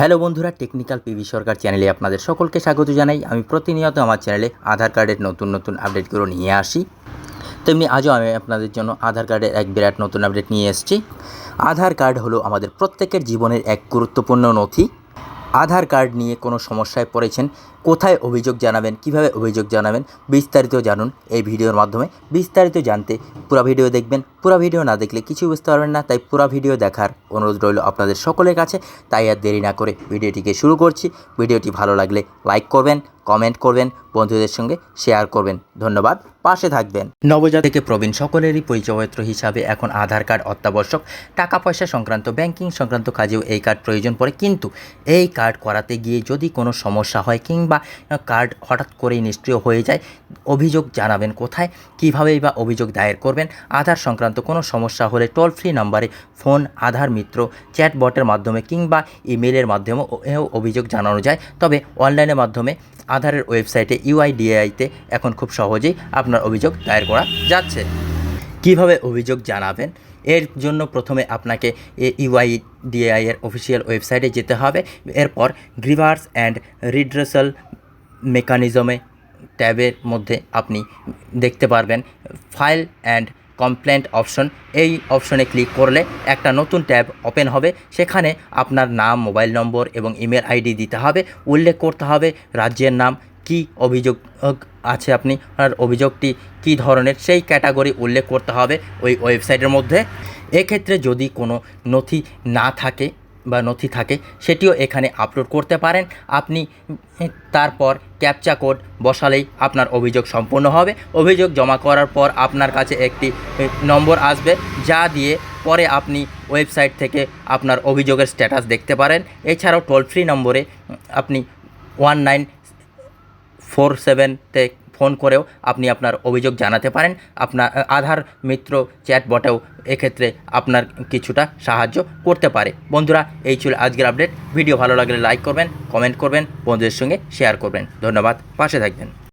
Hello বন্ধুরা, technical PV সরকার চ্যানেলে আপনাদের সকলকে স্বাগত জানাই। আমি প্রতিনিয়ত আমার চ্যানেলে আধার কার্ডের নতুন নতুন আপডেটগুলো নিয়ে আসি। তেমনি আজও আমি আপনাদের জন্য আধার কার্ডের এক বিরাট নতুন আপডেট নিয়ে এসেছি। আধার কার্ড হলো আমাদের প্রত্যেকের জীবনের এক গুরুত্বপূর্ণ নথি। আধার কার্ড নিয়ে কোনো সমস্যায় পড়েছেন? কোথায় অভিযোগ জানাবেন? কীভাবে অভিযোগ জানাবেন? বিস্তারিত জানুন এই ভিডিওর মাধ্যমে। বিস্তারিত জানতে পুরো ভিডিও দেখবেন। পুরো ভিডিও না দেখলে কিছু বুঝতে পারবেন না, তাই পুরো ভিডিও দেখার অনুরোধ রইল আপনাদের সকলের কাছে। তাই আর দেরি না করে ভিডিওটিকে শুরু করছি। ভিডিওটি ভালো লাগলে লাইক করবেন কমেন্ট করবেন, বন্ধুদের সঙ্গে শেয়ার করবেন। ধন্যবাদ, পাশে থাকবেন। নবজাত প্রবীণ সকলেরই পরিচয়পত্র হিসাবে এখন আধার কার্ড অত্যাবশ্যক। টাকা পয়সা সংক্রান্ত, ব্যাংকিং সংক্রান্ত কাজেও এই কার্ড প্রয়োজন পড়ে। কিন্তু এই কার্ড করাতে গিয়ে যদি কোনো সমস্যা হয় কিংবা কার্ড হঠাৎ করেই নিষ্ক্রিয় হয়ে যায়, অভিযোগ জানাবেন কোথায়? কীভাবেই বা অভিযোগ দায়ের করবেন? আধার সংক্রান্ত কোনো সমস্যা হলে টোল ফ্রি নাম্বারে ফোন, আধার মিত্র চ্যাটবটের মাধ্যমে কিংবা ইমেলের মাধ্যমেও অভিযোগ জানানো যায়। তবে অনলাইনের মাধ্যমে আধারের ওয়েবসাইটে ইউআইডিআইতে এখন খুব সহজেই আপনার অভিযোগ দায়ের করা যাচ্ছে। কীভাবে অভিযোগ জানাবেন? এর জন্য প্রথমে আপনাকে ইউআইডিআই এর অফিসিয়াল ওয়েবসাইটে যেতে হবে। এরপর গ্রিভার্স অ্যান্ড রিড্রেসাল মেকানিজমে ট্যাবের মধ্যে আপনি দেখতে পারবেন ফাইল অ্যান্ড কমপ্লেন্ট অপশন এই অপশনে ক্লিক করলে একটা নতুন ট্যাব ওপেন হবে। সেখানে আপনার নাম মোবাইল নম্বর এবং ইমেল আইডি দিতে হবে। উল্লেখ করতে হবে রাজ্যের নাম, কি অভিযোগ আছে আপনি, আর অভিযোগটি কী ধরনের, সেই ক্যাটাগরি উল্লেখ করতে হবে ওই ওয়েবসাইটের মধ্যে। এক্ষেত্রে যদি কোনো নথি না থাকে বা নথি থাকে, সেটিও এখানে আপলোড করতে পারেন। আপনি তারপর ক্যাপচা কোড বসালেই আপনার অভিযোগ সম্পূর্ণ হবে। অভিযোগ জমা করার পর আপনার কাছে একটি নম্বর আসবে, যা দিয়ে পরে আপনি ওয়েবসাইট থেকে আপনার অভিযোগের স্ট্যাটাস দেখতে পারেন। এছাড়াও টোল ফ্রি নম্বরে আপনি ওয়ান নাইন ফোর সেভেনতে ফোন করেও আপনি আপনার অভিযোগ জানাতে পারেন। আপনার আধার মিত্র চ্যাট বটেও এক্ষেত্রে আপনার কিছুটা সাহায্য করতে পারে। বন্ধুরা, এই ছিল আজকের আপডেট। ভিডিও ভালো লাগলে লাইক করবেন, কমেন্ট করবেন, বন্ধুদের সঙ্গে শেয়ার করবেন। ধন্যবাদ, পাশে থাকবেন।